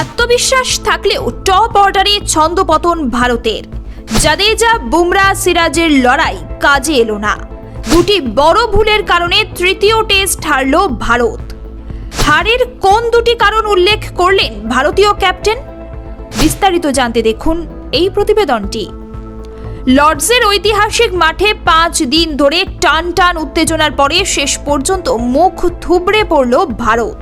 আত্মবিশ্বাস থাকলেও টপ অর্ডারে ছন্দপতন ভারতের। জাদেজা বুমরা সিরাজের লড়াই কাজে এলো না। দুটি বড় ভুলের কারণে তৃতীয় টেস্ট হারল ভারত। হারের কোন দুটি কারণ উল্লেখ করলেন ভারতীয় ক্যাপ্টেন? বিস্তারিত জানতে দেখুন এই প্রতিবেদনটি। লর্ডসের ঐতিহাসিক মাঠে পাঁচ দিন ধরে টান টান উত্তেজনার পরে শেষ পর্যন্ত মুখ থুবড়ে পড়ল ভারত।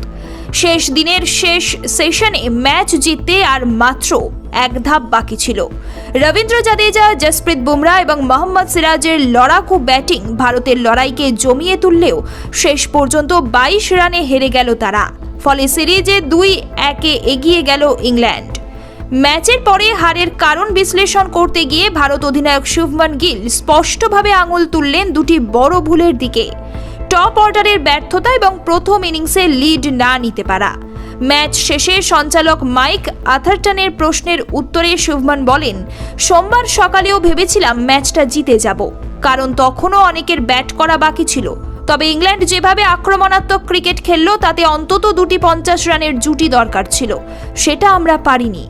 শেষ দিনের শেষ সেশনে ম্যাচ জিততে আর মাত্র এক ধাপ বাকি ছিল। রবীন্দ্র জাদেজা, জসপ্রীত বুমরা এবং মোহাম্মদ সিরাজের লড়াকু ব্যাটিং ভারতের লড়াইকে জমিয়ে তুললেও শেষ পর্যন্ত বাইশ রানে হেরে গেল তারা। ফলে সিরিজে দুই একে এগিয়ে গেল ইংল্যান্ড। ম্যাচের পরে হারের কারণ বিশ্লেষণ করতে গিয়ে ভারত অধিনায়ক শুভমান গিল স্পষ্টভাবে আঙুল তুললেন দুটি বড় ভুলের দিকে। টপ অর্ডারের ব্যর্থতা এবং প্রথম ইনিংসে লিড না নিতে পারা। ম্যাচ শেষে সঞ্চালক মাইক আথারটনের প্রশ্নের উত্তরে শুভমান বলেন, সোমবার সকালেও ভেবেছিলাম ম্যাচটা জিতে যাব, কারণ তখনও অনেকের ব্যাট করা বাকি ছিল। তবে ইংল্যান্ড যেভাবে আক্রমণাত্মক ক্রিকেট খেললো, তাতে অন্তত দুটি পঞ্চাশ রানের জুটি দরকার ছিল। সেটা আমরা পারিনি।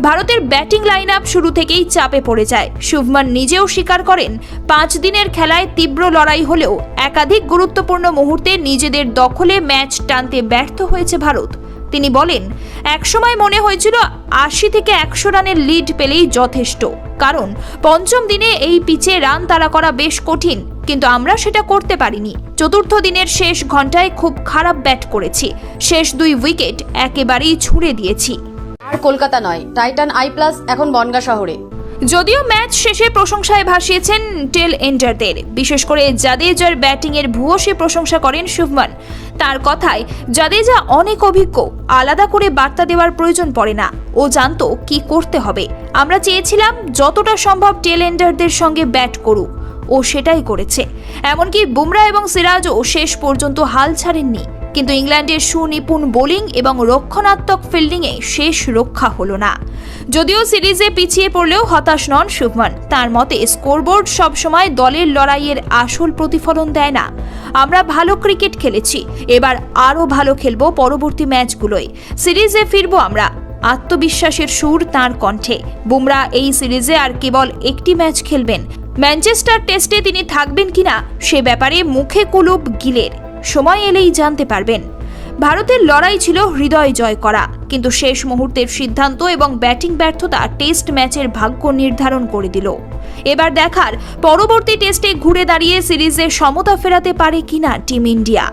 ভারতের ব্যাটিং লাইন আপ শুরু থেকেই চাপে পড়ে যায়। শুভমান নিজেও স্বীকার করেন, পাঁচ দিনের খেলায় তীব্র লড়াই হলেও একাধিক গুরুত্বপূর্ণ মুহূর্তে নিজেদের দখলে ম্যাচ টানতে ব্যর্থ হয়েছে ভারত। তিনি বলেন, একসময় মনে হয়েছিল আশি থেকে একশো রানের লিড পেলেই যথেষ্ট। কারণ, পঞ্চম দিনে এই পিচে রান তাড়া করা বেশ কঠিন, কিন্তু আমরা সেটা করতে পারিনি। চতুর্থ দিনের শেষ ঘন্টায় খুব খারাপ ব্যাট করেছি। শেষ দুই উইকেট একেবারেই ছুঁড়ে দিয়েছি। কলকাতা নয়, টাইটান, আই প্লাস, এখন বনগা শহরে। যদিও ম্যাচ শেষে প্রশংসায় ভাসিয়েছেন টেল এন্ডারদের বিশেষ করে জাদেজার ব্যাটিংয়ের ভূয়সী প্রশংসা করেন শুভমান। তার কথায়, জাদেজা অনেক অভিজ্ঞ, আলাদা করে বার্তা দেওয়ার প্রয়োজন পড়ে না। ও জানতো কি করতে হবে। আমরা চেয়েছিলাম যতটা সম্ভব টেল এন্ডারদের সঙ্গে ব্যাট করুক। ও সেটাই করেছে। এমনকি বুমরা এবং সিরাজও শেষ পর্যন্ত হাল ছাড়েননি। কিন্তু ইংল্যান্ডের সুনিপুণ বোলিং এবং রক্ষণাত্মক ফিল্ডিংয়ে শেষ রক্ষা হলো না। যদিও সিরিজে পিছিয়ে পড়লেও হতাশ নন শুভমান। তার মতে, স্কোরবোর্ড সবসময় দলের লড়াইয়ের আসল প্রতিফলন দেয় না। আমরা ভালো ক্রিকেট খেলেছি, এবার আরও ভালো খেলব পরবর্তী ম্যাচগুলোয়। সিরিজে ফিরবো আমরা। আত্মবিশ্বাসের সুর তার কণ্ঠে। বুমরা এই সিরিজে আর কেবল একটি ম্যাচ খেলবেন। ম্যানচেস্টার টেস্টে তিনি থাকবেন কিনা, সে ব্যাপারে মুখে কুলুপ গিলের। সময় এলেই জানতে পারবেন ভারতের লড়াই ছিল হৃদয় জয় করা কিন্তু শেষ মুহূর্তের সিদ্ধান্ত এবং ব্যাটিং ব্যর্থতা টেস্ট ম্যাচের ভাগ্য নির্ধারণ করে দিল এবার দেখার পরবর্তী টেস্টে ঘুরে দাঁড়িয়ে সিরিজে সমতা ফেরাতে পারে কিনা টিম ইন্ডিয়া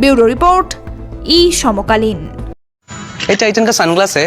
ব্যুরো রিপোর্ট ই সমকালীন ये टाइटन का सनग्लास है